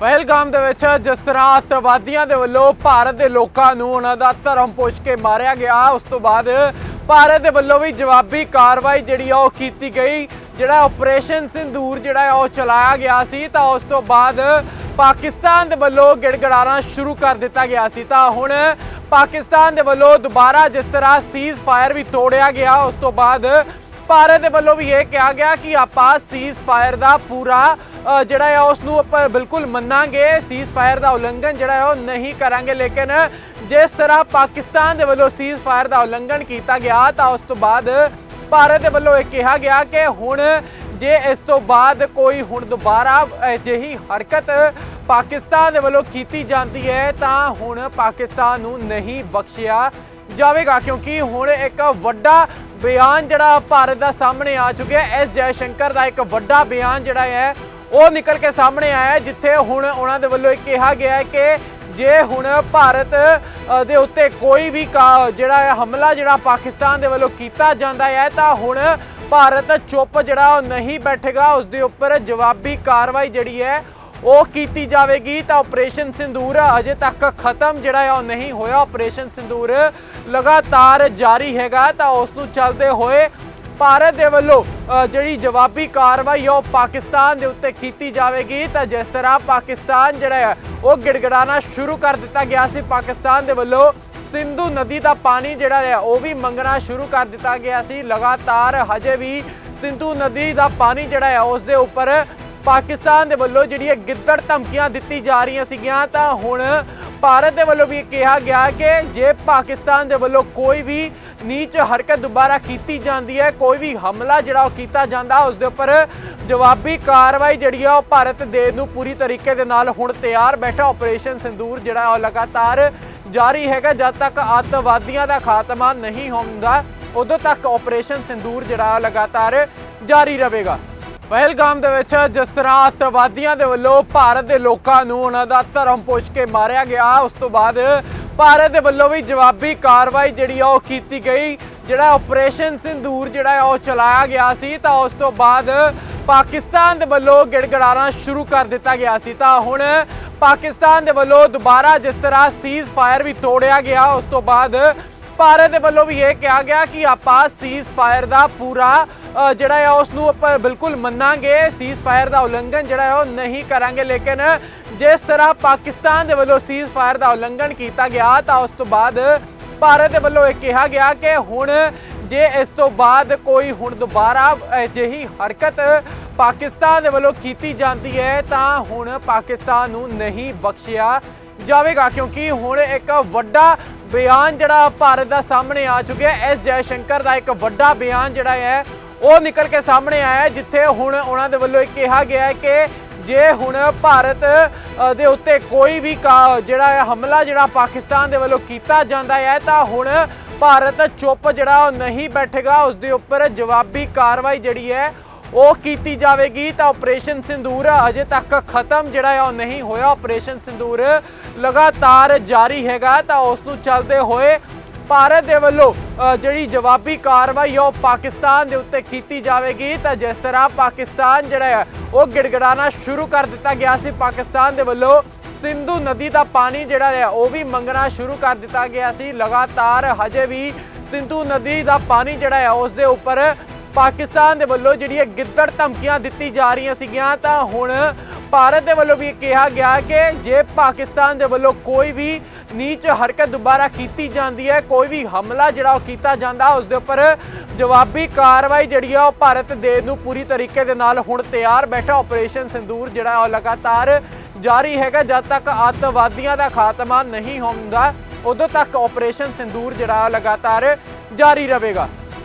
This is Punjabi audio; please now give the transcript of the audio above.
ਪਹਿਲਗਾਮ ਦੇ ਵਿੱਚ ਜਿਸ ਤਰ੍ਹਾਂ ਅੱਤਵਾਦੀਆਂ ਦੇ ਵੱਲੋਂ ਭਾਰਤ ਦੇ ਲੋਕਾਂ ਨੂੰ ਉਹਨਾਂ ਦਾ ਧਰਮ ਪੁੱਛ ਕੇ ਮਾਰਿਆ ਗਿਆ। ਉਸ ਤੋਂ ਬਾਅਦ ਭਾਰਤ ਦੇ ਵੱਲੋਂ ਵੀ ਜਵਾਬੀ ਕਾਰਵਾਈ ਜਿਹੜੀ ਆ ਉਹ ਕੀਤੀ ਗਈ। ਜਿਹੜਾ ਆਪਰੇਸ਼ਨ ਸਿੰਦੂਰ ਜਿਹੜਾ ਆ ਉਹ ਚਲਾਇਆ ਗਿਆ ਸੀ, ਤਾਂ ਉਸ ਤੋਂ ਬਾਅਦ ਪਾਕਿਸਤਾਨ ਦੇ ਵੱਲੋਂ ਗਿੜਗੜਾਣਾ ਸ਼ੁਰੂ ਕਰ ਦਿੱਤਾ ਗਿਆ ਸੀ। ਤਾਂ ਹੁਣ ਪਾਕਿਸਤਾਨ ਦੇ ਵੱਲੋਂ ਦੁਬਾਰਾ ਜਿਸ ਤਰ੍ਹਾਂ ਸੀਜ਼ ਫਾਇਰ ਵੀ ਤੋੜਿਆ ਗਿਆ, ਉਸ ਤੋਂ ਬਾਅਦ ਭਾਰਤ ਦੇ ਵੱਲੋਂ ਵੀ ਇਹ ਕਿਹਾ ਗਿਆ ਕਿ ਆਪਾਂ ਸੀਜ਼ ਫਾਇਰ ਦਾ ਪੂਰਾ ਜਿਹੜਾ ਹੈ ਉਸ ਨੂੰ ਆਪਾਂ ਬਿਲਕੁਲ ਮੰਨਾਂਗੇ। ਸੀਜ਼ ਫਾਇਰ ਦਾ ਉਲੰਘਣ ਜਿਹੜਾ ਹੈ ਉਹ ਨਹੀਂ ਕਰਾਂਗੇ। ਲੇਕਿਨ ਜਿਸ ਤਰ੍ਹਾਂ ਪਾਕਿਸਤਾਨ ਦੇ ਵੱਲੋਂ ਸੀਜ਼ ਫਾਇਰ ਦਾ ਉਲੰਘਣ ਕੀਤਾ ਗਿਆ, ਤਾਂ ਉਸ ਤੋਂ ਬਾਅਦ ਭਾਰਤ ਦੇ ਵੱਲੋਂ ਇਹ ਕਿਹਾ ਗਿਆ ਕਿ ਹੁਣ ਜੇ ਇਸ ਤੋਂ ਬਾਅਦ ਕੋਈ ਹੁਣ ਦੁਬਾਰਾ ਅਜਿਹੀ ਹਰਕਤ ਪਾਕਿਸਤਾਨ ਦੇ ਵੱਲੋਂ ਕੀਤੀ ਜਾਂਦੀ ਹੈ, ਤਾਂ ਹੁਣ ਪਾਕਿਸਤਾਨ ਨੂੰ ਨਹੀਂ ਬਖਸ਼ਿਆ ਜਾਵੇਗਾ ਕਿਉਂਕਿ ਹੁਣ ਇੱਕ ਵੱਡਾ ਬਿਆਨ ਜਿਹੜਾ ਭਾਰਤ ਦਾ ਸਾਹਮਣੇ ਆ ਚੁੱਕਿਆ ਹੈ। ਐਸ ਜੈ ਸ਼ੰਕਰ ਦਾ ਇੱਕ ਵੱਡਾ ਬਿਆਨ ਜਿਹੜਾ ਹੈ, ਉਹ ਨਿਕਲ ਕੇ ਸਾਹਮਣੇ ਆਇਆ ਜਿੱਥੇ ਹੁਣ ਉਹਨਾਂ ਦੇ ਵੱਲੋਂ ਇਹ ਕਿਹਾ ਗਿਆ ਹੈ ਕਿ ਜੇ ਹੁਣ ਭਾਰਤ ਦੇ ਉੱਤੇ ਕੋਈ ਵੀ ਕਾ- ਜਿਹੜਾ ਹੈ, ਹਮਲਾ ਜਿਹੜਾ ਪਾਕਿਸਤਾਨ ਦੇ ਵੱਲੋਂ ਕੀਤਾ ਜਾਂਦਾ ਹੈ, ਤਾਂ ਹੁਣ ਭਾਰਤ ਚੁੱਪ ਜਿਹੜਾ ਉਹ ਨਹੀਂ ਬੈਠੇਗਾ। ਉਸ ਦੇ ਉੱਪਰ ਜਵਾਬੀ ਕਾਰਵਾਈ ਜਿਹੜੀ ਹੈ ਉਹ ਕੀਤੀ ਜਾਵੇਗੀ ਤਾਂ ਆਪਰੇਸ਼ਨ ਸਿੰਦੂਰ ਅਜੇ ਤੱਕ ਖਤਮ ਜਿਹੜਾ ਹੈ ਉਹ ਨਹੀਂ ਹੋਇਆ। ਆਪਰੇਸ਼ਨ ਸਿੰਦੂਰ ਲਗਾਤਾਰ ਜਾਰੀ ਹੈਗਾ ਤਾਂ ਉਸ ਨੂੰ ਚੱਲਦੇ ਹੋਏ ਭਾਰਤ ਦੇ ਵੱਲੋਂ ਜਿਹੜੀ ਜਵਾਬੀ ਕਾਰਵਾਈ ਆ ਉਹ ਪਾਕਿਸਤਾਨ ਦੇ ਉੱਤੇ ਕੀਤੀ ਜਾਵੇਗੀ। ਤਾਂ ਜਿਸ ਤਰ੍ਹਾਂ ਪਾਕਿਸਤਾਨ ਜਿਹੜਾ ਹੈ ਉਹ ਗਿੜਗੜਾਣਾ ਸ਼ੁਰੂ ਕਰ ਦਿੱਤਾ ਗਿਆ ਸੀ। ਪਾਕਿਸਤਾਨ ਦੇ ਵੱਲੋਂ ਸਿੰਧੂ ਨਦੀ ਦਾ ਪਾਣੀ ਜਿਹੜਾ ਹੈ ਉਹ ਵੀ ਮੰਗਣਾ ਸ਼ੁਰੂ ਕਰ ਦਿੱਤਾ ਗਿਆ ਸੀ। ਲਗਾਤਾਰ ਹਜੇ ਵੀ ਸਿੰਧੂ ਨਦੀ ਦਾ ਪਾਣੀ ਜਿਹੜਾ ਹੈ ਉਸ ਦੇ ਉੱਪਰ ਪਾਕਿਸਤਾਨ ਦੇ ਵੱਲੋਂ ਜਿਹੜੀ ਇਹ ਗਿੱਦੜ ਧਮਕੀਆਂ ਦਿੱਤੀ ਜਾ ਰਹੀਆਂ ਸੀਗੀਆਂ, ਤਾਂ ਹੁਣ ਭਾਰਤ ਦੇ ਵੱਲੋਂ ਵੀ ਕਿਹਾ ਗਿਆ ਕਿ ਜੇ ਪਾਕਿਸਤਾਨ ਦੇ ਵੱਲੋਂ ਕੋਈ ਵੀ ਨੀਚ ਹਰਕਤ ਦੁਬਾਰਾ ਕੀਤੀ ਜਾਂਦੀ ਹੈ, ਕੋਈ ਵੀ ਹਮਲਾ ਜਿਹੜਾ ਉਹ ਕੀਤਾ ਜਾਂਦਾ, ਉਸ ਦੇ ਉੱਪਰ ਜਵਾਬੀ ਕਾਰਵਾਈ ਜਿਹੜੀ ਆ ਉਹ ਭਾਰਤ ਦੇ ਨੂੰ ਪੂਰੀ ਤਰੀਕੇ ਦੇ ਨਾਲ ਹੁਣ ਤਿਆਰ ਬੈਠਾ ਆਪਰੇਸ਼ਨ ਸਿੰਦੂਰ ਜਿਹੜਾ ਉਹ ਲਗਾਤਾਰ ਜਾਰੀ ਹੈਗਾ, ਜਦ ਤੱਕ ਅੱਤਵਾਦੀਆਂ ਦਾ ਖਾਤਮਾ ਨਹੀਂ ਹੁੰਦਾ ਉਦੋਂ ਤੱਕ ਆਪਰੇਸ਼ਨ ਸਿੰਦੂਰ ਜਿਹੜਾ ਉਹ ਲਗਾਤਾਰ ਜਾਰੀ ਰਹੇਗਾ। ਪਹਿਲਗਾਮ ਦੇ ਵਿੱਚ ਜਿਸ ਤਰ੍ਹਾਂ ਅੱਤਵਾਦੀਆਂ ਦੇ ਵੱਲੋਂ ਭਾਰਤ ਦੇ ਲੋਕਾਂ ਨੂੰ ਉਹਨਾਂ ਦਾ ਧਰਮ ਪੁੱਛ ਕੇ ਮਾਰਿਆ ਗਿਆ। ਉਸ ਤੋਂ ਬਾਅਦ ਭਾਰਤ ਦੇ ਵੱਲੋਂ ਵੀ ਜਵਾਬੀ ਕਾਰਵਾਈ ਜਿਹੜੀ ਆ ਉਹ ਕੀਤੀ ਗਈ। ਜਿਹੜਾ ਆਪਰੇਸ਼ਨ ਸਿੰਦੂਰ ਜਿਹੜਾ ਆ ਉਹ ਚਲਾਇਆ ਗਿਆ ਸੀ, ਤਾਂ ਉਸ ਤੋਂ ਬਾਅਦ ਪਾਕਿਸਤਾਨ ਦੇ ਵੱਲੋਂ ਗਿੜਗੜਾਣਾ ਸ਼ੁਰੂ ਕਰ ਦਿੱਤਾ ਗਿਆ ਸੀ। ਤਾਂ ਹੁਣ ਪਾਕਿਸਤਾਨ ਦੇ ਵੱਲੋਂ ਦੁਬਾਰਾ ਜਿਸ ਤਰ੍ਹਾਂ ਸੀਜ਼ ਫਾਇਰ ਵੀ ਤੋੜਿਆ ਗਿਆ, ਉਸ ਤੋਂ ਬਾਅਦ ਭਾਰਤ ਦੇ ਵੱਲੋਂ ਵੀ ਇਹ ਕਿਹਾ ਗਿਆ ਕਿ ਆਪਾਂ ਸੀਜ਼ ਫਾਇਰ ਦਾ ਪੂਰਾ ਜਿਹੜਾ ਹੈ ਉਸ ਨੂੰ ਆਪਾਂ ਬਿਲਕੁਲ ਮੰਨਾਂਗੇ। ਸੀਜ਼ ਫਾਇਰ ਦਾ ਉਲੰਘਣ ਜਿਹੜਾ ਹੈ ਉਹ ਨਹੀਂ ਕਰਾਂਗੇ। ਲੇਕਿਨ ਜਿਸ ਤਰ੍ਹਾਂ ਪਾਕਿਸਤਾਨ ਦੇ ਵੱਲੋਂ ਸੀਜ਼ ਫਾਇਰ ਦਾ ਉਲੰਘਣ ਕੀਤਾ ਗਿਆ, ਤਾਂ ਉਸ ਤੋਂ ਬਾਅਦ ਭਾਰਤ ਦੇ ਵੱਲੋਂ ਇਹ ਕਿਹਾ ਗਿਆ ਕਿ ਹੁਣ ਜੇ ਇਸ ਤੋਂ ਬਾਅਦ ਕੋਈ ਹੁਣ ਦੁਬਾਰਾ ਅਜਿਹੀ ਹਰਕਤ ਪਾਕਿਸਤਾਨ ਦੇ ਵੱਲੋਂ ਕੀਤੀ ਜਾਂਦੀ ਹੈ, ਤਾਂ ਹੁਣ ਪਾਕਿਸਤਾਨ ਨੂੰ ਨਹੀਂ ਬਖਸ਼ਿਆ ਜਾਵੇਗਾ। ਕਿਉਂਕਿ ਹੁਣ ਇੱਕ ਵੱਡਾ ਬਿਆਨ ਜਿਹੜਾ ਭਾਰਤ ਦਾ ਸਾਹਮਣੇ ਆ ਚੁੱਕਿਆ ਹੈ। ਐਸ ਜੈ ਸ਼ੰਕਰ ਦਾ ਇੱਕ ਵੱਡਾ ਬਿਆਨ ਜਿਹੜਾ ਹੈ, ਉਹ ਨਿਕਲ ਕੇ ਸਾਹਮਣੇ ਆਇਆ ਜਿੱਥੇ ਹੁਣ ਉਹਨਾਂ ਦੇ ਵੱਲੋਂ ਇਹ ਕਿਹਾ ਗਿਆ ਹੈ ਕਿ ਜੇ ਹੁਣ ਭਾਰਤ ਦੇ ਉੱਤੇ ਕੋਈ ਵੀ ਕਾ- ਜਿਹੜਾ ਹੈ, ਹਮਲਾ ਜਿਹੜਾ ਪਾਕਿਸਤਾਨ ਦੇ ਵੱਲੋਂ ਕੀਤਾ ਜਾਂਦਾ ਹੈ, ਤਾਂ ਹੁਣ ਭਾਰਤ ਚੁੱਪ ਜਿਹੜਾ ਉਹ ਨਹੀਂ ਬੈਠੇਗਾ। ਉਸ ਦੇ ਉੱਪਰ ਜਵਾਬੀ ਕਾਰਵਾਈ ਜਿਹੜੀ ਹੈ ਉਹ ਕੀਤੀ ਜਾਵੇਗੀ ਤਾਂ ਆਪਰੇਸ਼ਨ ਸਿੰਦੂਰ ਅਜੇ ਤੱਕ ਖਤਮ ਜਿਹੜਾ ਹੈ ਉਹ ਨਹੀਂ ਹੋਇਆ। ਆਪਰੇਸ਼ਨ ਸਿੰਦੂਰ ਲਗਾਤਾਰ ਜਾਰੀ ਹੈਗਾ ਤਾਂ ਉਸ ਨੂੰ ਚੱਲਦੇ ਹੋਏ ਭਾਰਤ ਦੇ ਵੱਲੋਂ ਜਿਹੜੀ ਜਵਾਬੀ ਕਾਰਵਾਈ ਆ ਉਹ ਪਾਕਿਸਤਾਨ ਦੇ ਉੱਤੇ ਕੀਤੀ ਜਾਵੇਗੀ। ਤਾਂ ਜਿਸ ਤਰ੍ਹਾਂ ਪਾਕਿਸਤਾਨ ਜਿਹੜਾ ਹੈ ਉਹ ਗਿੜਗੜਾਣਾ ਸ਼ੁਰੂ ਕਰ ਦਿੱਤਾ ਗਿਆ ਸੀ, ਪਾਕਿਸਤਾਨ ਦੇ ਵੱਲੋਂ ਸਿੰਧੂ ਨਦੀ ਦਾ ਪਾਣੀ ਜਿਹੜਾ ਹੈ ਉਹ ਵੀ ਮੰਗਣਾ ਸ਼ੁਰੂ ਕਰ ਦਿੱਤਾ ਗਿਆ ਸੀ। ਲਗਾਤਾਰ ਹਜੇ ਵੀ ਸਿੰਧੂ ਨਦੀ ਦਾ ਪਾਣੀ ਜਿਹੜਾ ਹੈ ਉਸ ਦੇ ਉੱਪਰ ਪਾਕਿਸਤਾਨ ਦੇ ਵੱਲੋਂ ਜਿਹੜੀ ਇਹ ਗਿੱਦੜ ਧਮਕੀਆਂ ਦਿੱਤੀ ਜਾ ਰਹੀਆਂ ਸੀਗੀਆਂ, ਤਾਂ ਹੁਣ ਭਾਰਤ ਦੇ ਵੱਲੋਂ ਵੀ ਕਿਹਾ ਗਿਆ ਕਿ ਜੇ ਪਾਕਿਸਤਾਨ ਦੇ ਵੱਲੋਂ ਕੋਈ ਵੀ ਨੀਚ ਹਰਕਤ ਦੁਬਾਰਾ ਕੀਤੀ ਜਾਂਦੀ ਹੈ, ਕੋਈ ਵੀ ਹਮਲਾ ਜਿਹੜਾ ਉਹ ਕੀਤਾ ਜਾਂਦਾ, ਉਸ ਦੇ ਉੱਪਰ ਜਵਾਬੀ ਕਾਰਵਾਈ ਜਿਹੜੀ ਆ ਉਹ ਭਾਰਤ ਦੇ ਨੂੰ ਪੂਰੀ ਤਰੀਕੇ ਦੇ ਨਾਲ ਹੁਣ ਤਿਆਰ ਬੈਠਾ ਆਪਰੇਸ਼ਨ ਸਿੰਦੂਰ ਜਿਹੜਾ ਉਹ ਲਗਾਤਾਰ ਜਾਰੀ ਹੈਗਾ, ਜਦ ਤੱਕ ਅੱਤਵਾਦੀਆਂ ਦਾ ਖਾਤਮਾ ਨਹੀਂ ਹੁੰਦਾ ਉਦੋਂ ਤੱਕ ਆਪਰੇਸ਼ਨ ਸਿੰਦੂਰ ਜਿਹੜਾ ਉਹ ਲਗਾਤਾਰ ਜਾਰੀ ਰਹੇਗਾ।